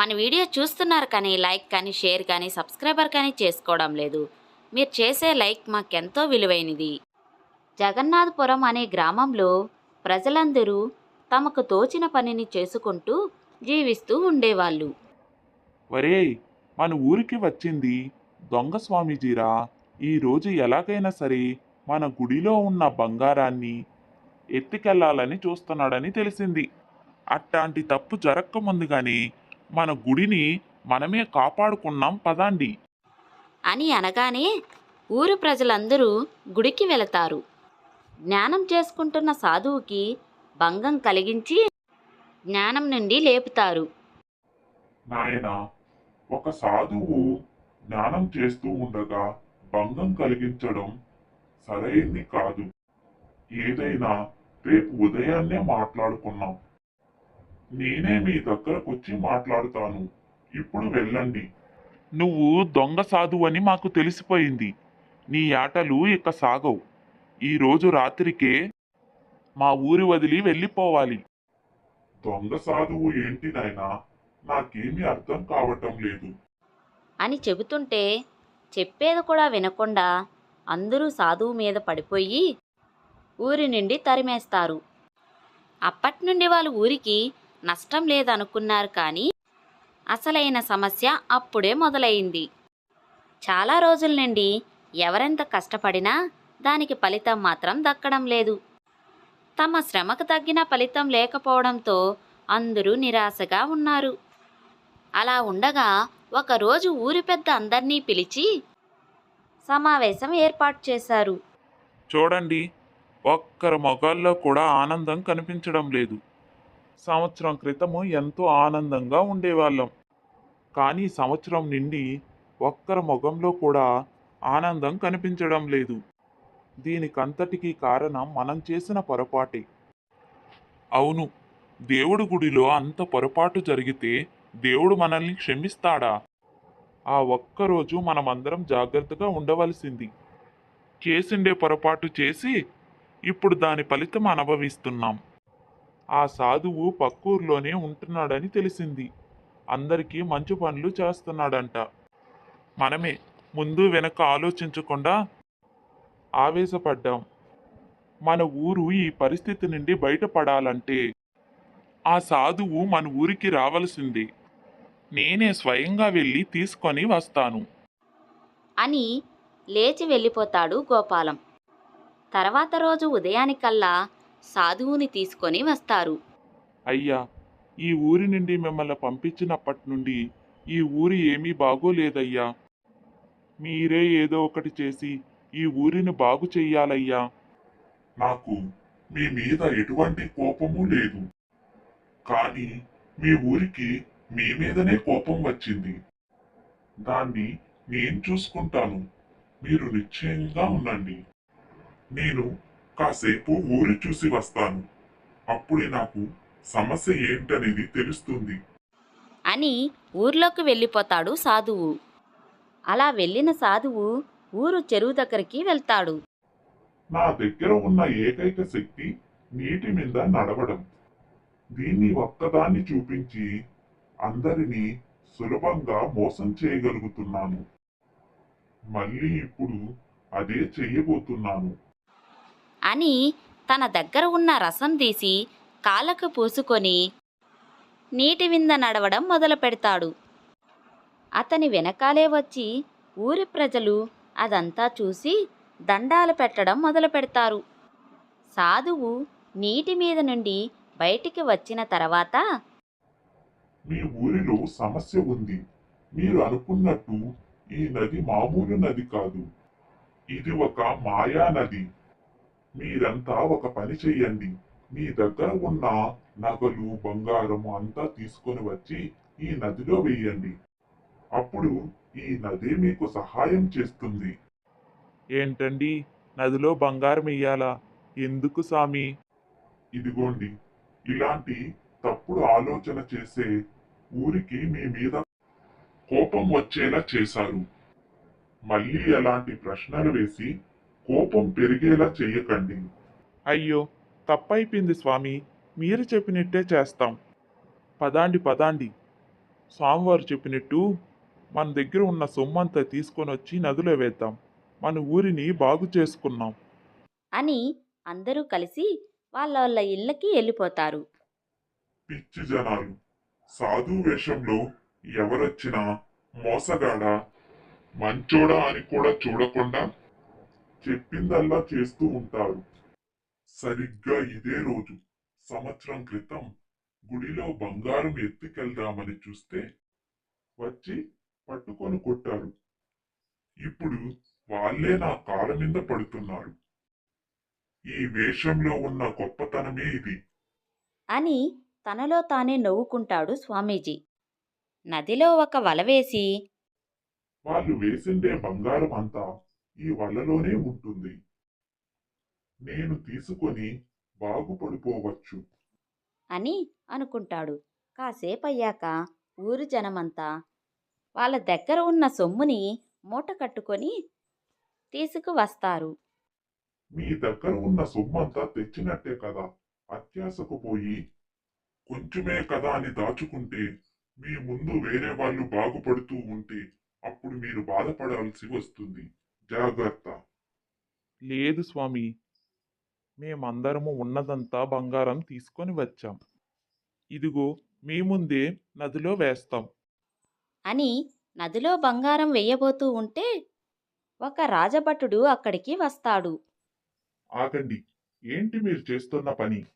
మన వీడియో చూస్తున్నారు కానీ లైక్ కానీ షేర్ కానీ సబ్స్క్రైబర్ కానీ చేసుకోవడం లేదు. మీరు చేసే లైక్ మాకెంతో విలువైనది. జగన్నాథపురం అనే గ్రామంలో ప్రజలందరూ తమకు తోచిన పనిని చేసుకుంటూ జీవిస్తూ ఉండేవాళ్ళు. వరే మన ఊరికి వచ్చింది దొంగ స్వామీజీరా. ఈరోజు ఎలాగైనా సరే మన గుడిలో ఉన్న బంగారాన్ని ఎత్తికెళ్ళాలని చూస్తున్నాడని తెలిసింది. అట్లాంటి తప్పు జరక్కముందుగానే మన గుడిని మనమే కాపాడుకున్నాం పదాండి. అని అనగానే ఊరు ప్రజలందరూ గుడికి వెళతారు. జ్ఞానం చేసుకుంటున్న సాధువుకి భంగం కలిగించి జ్ఞానం నుండి లేపుతారు. నాయనా ఒక సాధువు జ్ఞానం చేస్తూ ఉండగా భంగం కలిగించడం సరైంది కాదు. ఏదైనా రేపు ఉదయాన్నే మాట్లాడుకున్నాం. నేనే మీ దగ్గరకు వచ్చి మాట్లాడుతాను. ఇప్పుడు వెళ్ళండి. నువ్వు దొంగ సాధువు అని మాకు తెలిసిపోయింది. నీ ఆటలు ఇక సాగవు. ఈ రోజు రాత్రికే మా ఊరి వదిలి వెళ్ళిపోవాలి. దొంగ సాధువు ఏంటి నాయనా? నాకేమీ అర్థం కావటం లేదు. అని చెబుతుంటే చెప్పేది కూడా వినకుండా అందరూ సాధువు మీద పడిపోయి ఊరి నుండి తరిమేస్తారు. అప్పటి నుండి వాళ్ళు ఊరికి నష్టం లేదనుకున్నారు కానీ అసలైన సమస్య అప్పుడే మొదలైంది. చాలా రోజుల నుండి ఎవరెంత కష్టపడినా దానికి ఫలితం మాత్రం దక్కడం లేదు. తమ శ్రమకు తగ్గిన ఫలితం లేకపోవడంతో అందరూ నిరాశగా ఉన్నారు. అలా ఉండగా ఒకరోజు ఊరి పెద్ద అందర్నీ పిలిచి సమావేశం ఏర్పాటు చేశారు. చూడండి ఒక్కరి మొగాల్లో కూడా ఆనందం కనిపించడం లేదు. సంవత్సరం క్రితము ఎంతో ఆనందంగా ఉండేవాళ్ళం. కానీ సంవత్సరం నిండి ఒక్కరి ముఖంలో కూడా ఆనందం కనిపించడం లేదు. దీనికంతటికీ కారణం మనం చేసిన పొరపాటే. అవును దేవుడి గుడిలో అంత పొరపాటు జరిగితే దేవుడు మనల్ని క్షమిస్తాడా? ఆ ఒక్కరోజు మనమందరం జాగ్రత్తగా ఉండవలసింది. చేసిండే పొరపాటు చేసి ఇప్పుడు దాని ఫలితం అనుభవిస్తున్నాం. ఆ సాధువు పక్కూర్లోనే ఉంటున్నాడని తెలిసింది. అందరికీ మంచి పనులు చేస్తున్నాడంట. మనమే ముందు వెనక ఆలోచించకుండా ఆవేశపడ్డాం. మన ఊరు ఈ పరిస్థితి నుండి బయటపడాలంటే ఆ సాధువు మన ఊరికి రావలసింది. నేనే స్వయంగా వెళ్ళి తీసుకొని వస్తాను. అని లేచి వెళ్ళిపోతాడు గోపాలం. తర్వాత రోజు ఉదయానికల్లా సాధువుని తీసుకొని వస్తారు. అయ్యా ఈ ఊరి నుండి మిమ్మల్ని పంపించినప్పటి నుండి ఈ ఊరి ఏమీ బాగోలేదయ్యా. మీరే ఏదో ఒకటి చేసి ఈ ఊరిని బాగు చెయ్యాలయ్యా. నాకు మీ మీద ఎటువంటి కోపము లేదు. కానీ మీ ఊరికి మీ మీదనే కోపం వచ్చింది. దాన్ని నేను చూసుకుంటాను. మీరు నిశ్చయంగా ఉండండి. నేను కాసేపు ఊరి చూసి వస్తాను. అప్పుడే నాకు సమస్య ఏంటనేది తెలుస్తుంది. అని ఊర్లోకి వెళ్ళిపోతాడు సాధువు. అలా వెళ్ళిన సాధువు ఊరు చెరువు దగ్గరికి వెళ్తాడు. నా దగ్గర ఉన్న ఏకైక శక్తి నీటి మీద నడవడం. దీన్ని ఒక్కదాన్ని చూపించి అందరినీ సులభంగా మోసం చేయగలుగుతున్నాను. మళ్ళీ ఇప్పుడు అదే చెయ్యబోతున్నాను అని తన దగ్గర ఉన్న రసం తీసి కాళ్ళకు పూసుకొని నీటి వింద నడవడం మొదలు పెడతాడు అతని వెనకాలే వచ్చి ఊరి ప్రజలు అదంతా చూసి దండాలు పెట్టడం మొదలు పెడతారు సాధువు నీటి మీద నుండి బయటికి వచ్చిన తర్వాత మీ ఊరిలో సమస్య ఉంది. మీరు అనుకున్నట్టు ఈ నది మామూలు నది కాదు. ఇది ఒక మాయా నది. మీరంతా ఒక పని చెయ్యండి. మీ దగ్గర ఉన్న నగలు బంగారము అంతా తీసుకొని వచ్చి ఈ నదిలో వేయండి. అప్పుడు ఈ నది మీకు సహాయం చేస్తుంది. ఏంటండి? నదిలో బంగారం వెయ్యాలా? ఎందుకు సామి? ఇదిగోండి. ఇలాంటి తప్పుడు ఆలోచన చేసే ఊరికి మీ మీద కోపం వచ్చేలా చేశారు. మళ్ళీ ఎలాంటి ప్రశ్నలు వేసి కోపం పెరిగేలా చెయ్యకండి. అయ్యో తప్పైపోయింది స్వామి. మీరు చెప్పినట్టే చేస్తాం. పదాండి పదాండి. స్వామివారు చెప్పినట్టు మన దగ్గర ఉన్న సొమ్మంతా తీసుకొని వచ్చి నదిలో వేద్దాం. మన ఊరిని బాగు చేసుకున్నాం. అని అందరూ కలిసి వాళ్ళ వాళ్ళ ఇళ్ళకి వెళ్ళిపోతారు. పిచ్చి జనాలు. సాధు వేషంలో ఎవరొచ్చినా మోసగాడ? మంచోడా అని కూడా చూడకుండా చెప్పిందల్లా చేస్తూ ఉంటారు సరిగ్గా ఇదే రోజు సంవత్సరం క్రితం గుడిలో బంగారం ఎత్తుకెళ్దామని చూస్తే వచ్చి పట్టుకొని కొట్టారు ఇప్పుడు వాళ్ళే నా కాళ్ళ మీద పడుతున్నారు. ఈ వేషంలో ఉన్న గొప్పతనమే ఇది. అని తనలో తానే నవ్వుకుంటాడు స్వామీజీ. నదిలో ఒక వల వేసి వాళ్ళు వేసిందే బంగారం అంతా. ఈ వలలోనే ఉంటుంది. నేను తీసుకొని బాగుపడిపోవచ్చు. అని అనుకుంటాడు. కాసేపయ్యాక ఊరు జనమంతా వాళ్ళ దగ్గర ఉన్న సొమ్ముని మూట కట్టుకొని తీసుకువస్తారు. మీ దగ్గర ఉన్న సొమ్మంతా తెచ్చినట్టే కదా. అత్యాశకు పోయి కొంచెమే కదా అని దాచుకుంటే మీ ముందు వేరే వాళ్ళు బాగుపడుతూ ఉంటే అప్పుడు మీరు బాధపడాల్సి వస్తుంది. జాగ్రత్త. లేదు స్వామి మేమందరము ఉన్నదంతా బంగారం తీసుకొని వచ్చాం. ఇదిగో మీ ముందే నదిలో వేస్తాం. అని నదిలో బంగారం వెయ్యబోతూ ఉంటే ఒక రాజభటుడు అక్కడికి వస్తాడు. ఆగండి ఏంటి మీరు చేస్తున్న పని?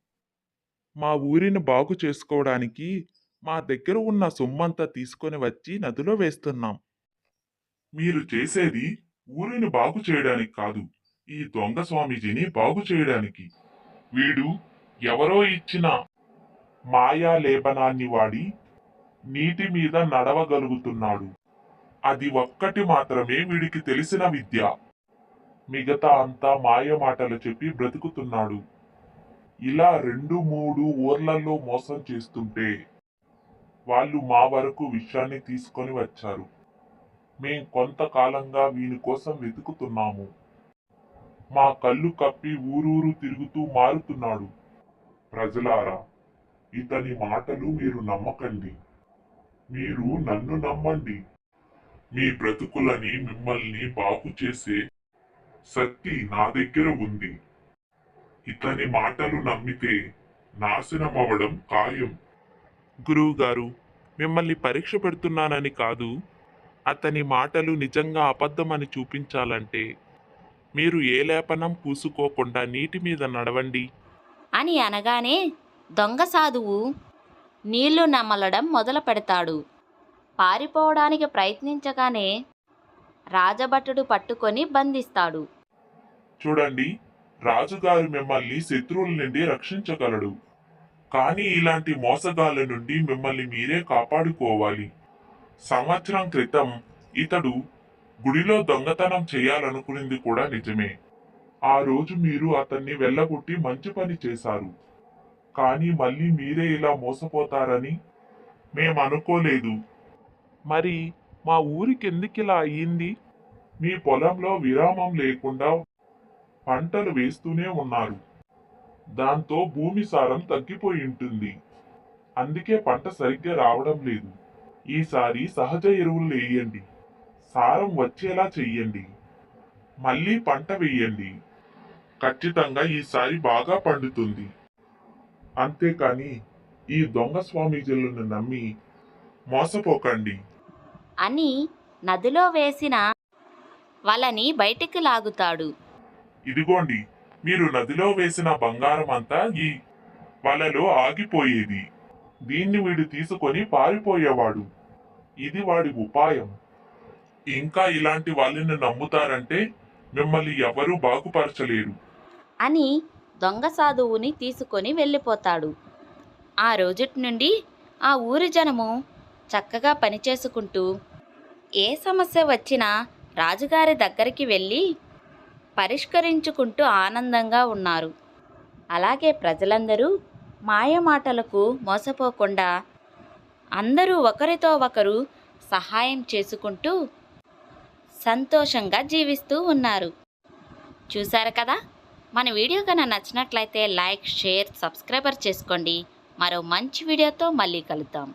మా ఊరిని బాగు చేసుకోవడానికి మా దగ్గర ఉన్న సొమ్మంతా తీసుకొని వచ్చి నదిలో వేస్తున్నాం. మీరు చేసేది ఊరిని బాగు చేయడానికి కాదు ఈ దొంగ స్వామీజీని బాగు చేయడానికి. వీడు ఎవరో ఇచ్చిన మాయా లేపనాన్ని వాడి నీటి మీద నడవగలుగుతున్నాడు. అది ఒక్కటి మాత్రమే వీడికి తెలిసిన విద్య. మిగతా అంతా మాయ మాటలు చెప్పి బ్రతుకుతున్నాడు. ఇలా రెండు మూడు ఊర్లలో మోసం చేస్తుంటే వాళ్ళు మా వరకు విషయాన్ని తీసుకొని వచ్చారు. మేం కొంతకాలంగా వీని కోసం వెతుకుతున్నాము. మా కళ్ళు కప్పి ఊరూరు తిరుగుతూ మారుతున్నాడు. ప్రజలారా ఇతని మాటలు మీరు నమ్మకండి. మీరు నన్ను నమ్మండి. మీ బ్రతుకులని మిమ్మల్ని బాగు చేసే శక్తి నా దగ్గర ఉంది. ఇతని మాటలు నమ్మితే నాశనం అవడం ఖాయం. గురువుగారు మిమ్మల్ని పరీక్ష పెడుతున్నానని కాదు అతని మాటలు నిజంగా అబద్ధమని చూపించాలంటే మీరు ఏ లేపనం పూసుకోకుండా నీటి మీద నడవండి. అని అనగానే దొంగ సాధువు నీళ్ళు నమలడం మొదలు పెడతాడు పారిపోవడానికి ప్రయత్నించగానే రాజభటుడు పట్టుకొని బంధిస్తాడు. చూడండి రాజుగారు మిమ్మల్ని శత్రువుల నుండి రక్షించగలడు. కానీ ఇలాంటి మోసగాళ్ళ నుండి మిమ్మల్ని మీరే కాపాడుకోవాలి. సంవత్సరం క్రితం ఇతడు గుడిలో దొంగతనం చేయాలనుకునింది కూడా నిజమే. ఆ రోజు మీరు అతన్ని వెళ్ళగొట్టి మంచి పని చేశారు. కానీ మళ్ళీ మీరే ఇలా మోసపోతారని మేం అనుకోలేదు మరి మా ఊరికెందుకిలా ఇలా అయ్యింది? మీ పొలంలో విరామం లేకుండా పంటలు వేస్తూనే ఉన్నారు. దాంతో భూమి సారం తగ్గిపోయి ఉంటుంది. అందుకే పంట సరిగ్గా రావడం లేదు. ఈసారి సహజ ఎరువులు వేయండి. సారం వచ్చేలా చెయ్యండి. మళ్ళీ పంట వేయండి. ఖచ్చితంగా ఈసారి బాగా పండుతుంది. అంతేకాని ఈ దొంగ స్వామీజీలను నమ్మి మోసపోకండి. అని నదిలో వేసిన వలని బయటికి లాగుతాడు. ఇదిగోండి మీరు నదిలో వేసిన బంగారం అంతా ఈ వలలో ఆగిపోయేది. దీన్ని వీడు తీసుకొని పారిపోయేవాడు. ఇది వాడి ఉపాయం. ఇంకా ఇలాంటి వాళ్ళని నమ్ముతారంటే మిమ్మల్ని ఎవరూ బాగుపరచలేరు. అని దొంగ సాధువుని తీసుకొని వెళ్ళిపోతాడు. ఆ రోజుటి నుండి ఆ ఊరి జనము చక్కగా పనిచేసుకుంటూ ఏ సమస్య వచ్చినా రాజుగారి దగ్గరికి వెళ్ళి పరిష్కరించుకుంటూ ఆనందంగా ఉన్నారు. అలాగే ప్రజలందరూ మాయమాటలకు మోసపోకుండా అందరూ ఒకరితో ఒకరు సహాయం చేసుకుంటూ సంతోషంగా జీవిస్తూ ఉన్నారు. చూశారు కదా? మన వీడియో కన్నా నచ్చినట్లయితే లైక్ షేర్ సబ్స్క్రైబర్ చేసుకోండి. మరో మంచి వీడియోతో మళ్ళీ కలుద్దాం.